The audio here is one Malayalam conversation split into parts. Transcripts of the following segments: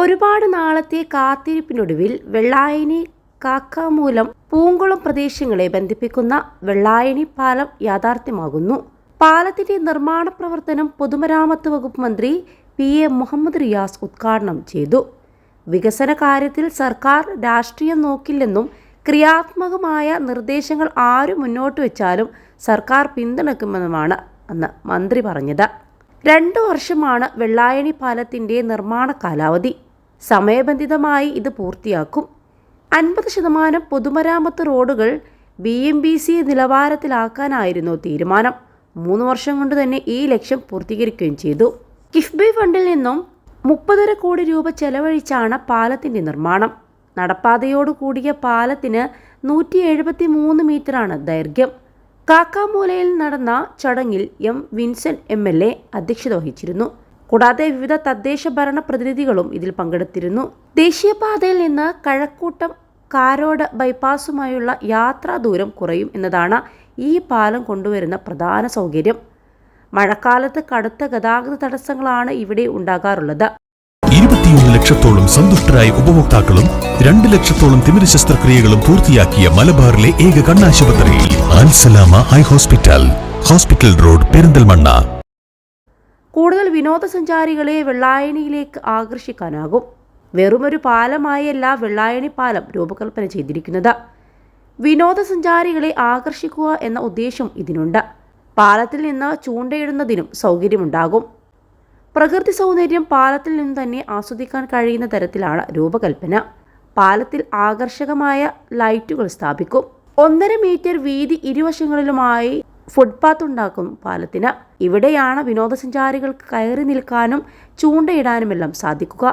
ഒരുപാട് നാളത്തെ കാത്തിരിപ്പിനൊടുവിൽ വെള്ളായണി കാക്കാമൂലം പൂങ്കുളം പ്രദേശങ്ങളെ ബന്ധിപ്പിക്കുന്ന വെള്ളായണി പാലം യാഥാർത്ഥ്യമാകുന്നു. പാലത്തിന്റെ നിർമ്മാണ പ്രവർത്തനം പൊതുമരാമത്ത് വകുപ്പ് മന്ത്രി പി എ മുഹമ്മദ് റിയാസ് ഉദ്ഘാടനം ചെയ്തു. വികസന കാര്യത്തിൽ സർക്കാർ രാഷ്ട്രീയം നോക്കില്ലെന്നും ക്രിയാത്മകമായ നിർദ്ദേശങ്ങൾ ആരും മുന്നോട്ട് വെച്ചാലും സർക്കാർ പിന്തുണക്കുമെന്നുമാണ് അന്ന് മന്ത്രി പറഞ്ഞത്. രണ്ടു വർഷമാണ് വെള്ളായണി പാലത്തിന്റെ നിർമ്മാണ കാലാവധി. സമയബന്ധിതമായി ഇത് പൂർത്തിയാക്കും. അൻപത് ശതമാനം പൊതുമരാമത്ത് റോഡുകൾ ബി എം ബി സി നിലവാരത്തിലാക്കാനായിരുന്നു തീരുമാനം. മൂന്ന് വർഷം കൊണ്ട് തന്നെ ഈ ലക്ഷ്യം പൂർത്തീകരിക്കുകയും ചെയ്തു. കിഫ്ബി ഫണ്ടിൽ നിന്നും മുപ്പതര കോടി രൂപ ചെലവഴിച്ചാണ് പാലത്തിന്റെ നിർമ്മാണം. നടപ്പാതയോട് കൂടിയ പാലത്തിന് നൂറ്റി എഴുപത്തി മൂന്ന് മീറ്ററാണ് ദൈർഘ്യം. കാക്കാമൂലയിൽ നടന്ന ചടങ്ങിൽ M Vincent M L A അധ്യക്ഷത വഹിച്ചിരുന്നു. കൂടാതെ വിവിധ തദ്ദേശ ഭരണ പ്രതിനിധികളും ഇതിൽ പങ്കെടുത്തിരുന്നു. ദേശീയപാതയിൽ നിന്ന് കഴക്കൂട്ടം കാരോട് ബൈപ്പാസുമായുള്ള യാത്രാ ദൂരം കുറയും എന്നതാണ് ഈ പാലം കൊണ്ടുവരുന്ന പ്രധാന സൗകര്യം. മഴക്കാലത്ത് കടുത്ത ഗതാഗത തടസ്സങ്ങളാണ് ഇവിടെ ഉണ്ടാകാറുള്ളത്. ഇരുപത്തിയൊന്ന് ലക്ഷത്തോളം സന്തുഷ്ടരായ ഉപഭോക്താക്കളും രണ്ട് ലക്ഷത്തോളം തിമിര ശസ്ത്രക്രിയകളും പൂർത്തിയാക്കിയ മലബാറിലെ ഏക കണ്ണാശുപത്രി Alsalama eye hospital. Hospital road Perinthalmanna. കൂടുതൽ വിനോദസഞ്ചാരികളെ വെള്ളായണിയിലേക്ക് ആകർഷിക്കാനാകും. വെറുമൊരു പാലമായല്ല വെള്ളായണി പാലം രൂപകൽപ്പന ചെയ്തിരിക്കുന്നത്. വിനോദസഞ്ചാരികളെ ആകർഷിക്കുക എന്ന ഉദ്ദേശം ഇതിനുണ്ട്. പാലത്തിൽ നിന്ന് ചൂണ്ടയിടുന്നതിനും സൗകര്യമുണ്ടാകും. പ്രകൃതി സൗന്ദര്യം പാലത്തിൽ നിന്ന് തന്നെ ആസ്വദിക്കാൻ കഴിയുന്ന തരത്തിലാണ് രൂപകൽപ്പന. പാലത്തിൽ ആകർഷകമായ ലൈറ്റുകൾ സ്ഥാപിക്കും. ഒന്നര മീറ്റർ വീതി ഇരുവശങ്ങളിലുമായി ഫുട്പാത്ത് ഉണ്ടാക്കും പാലത്തിന്. ഇവിടെയാണ് വിനോദസഞ്ചാരികൾക്ക് കയറി നിൽക്കാനും ചൂണ്ടയിടാനുമെല്ലാം സാധിക്കുക.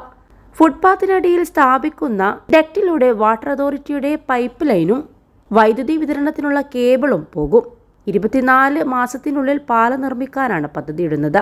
ഫുട്പാത്തിനടിയിൽ സ്ഥാപിക്കുന്ന ഡെക്റ്റിലൂടെ വാട്ടർ അതോറിറ്റിയുടെ പൈപ്പ് ലൈനും വൈദ്യുതി വിതരണത്തിനുള്ള കേബിളും പോകും. ഇരുപത്തിനാല് മാസത്തിനുള്ളിൽ പാലം നിർമ്മിക്കാനാണ് പദ്ധതിയിടുന്നത്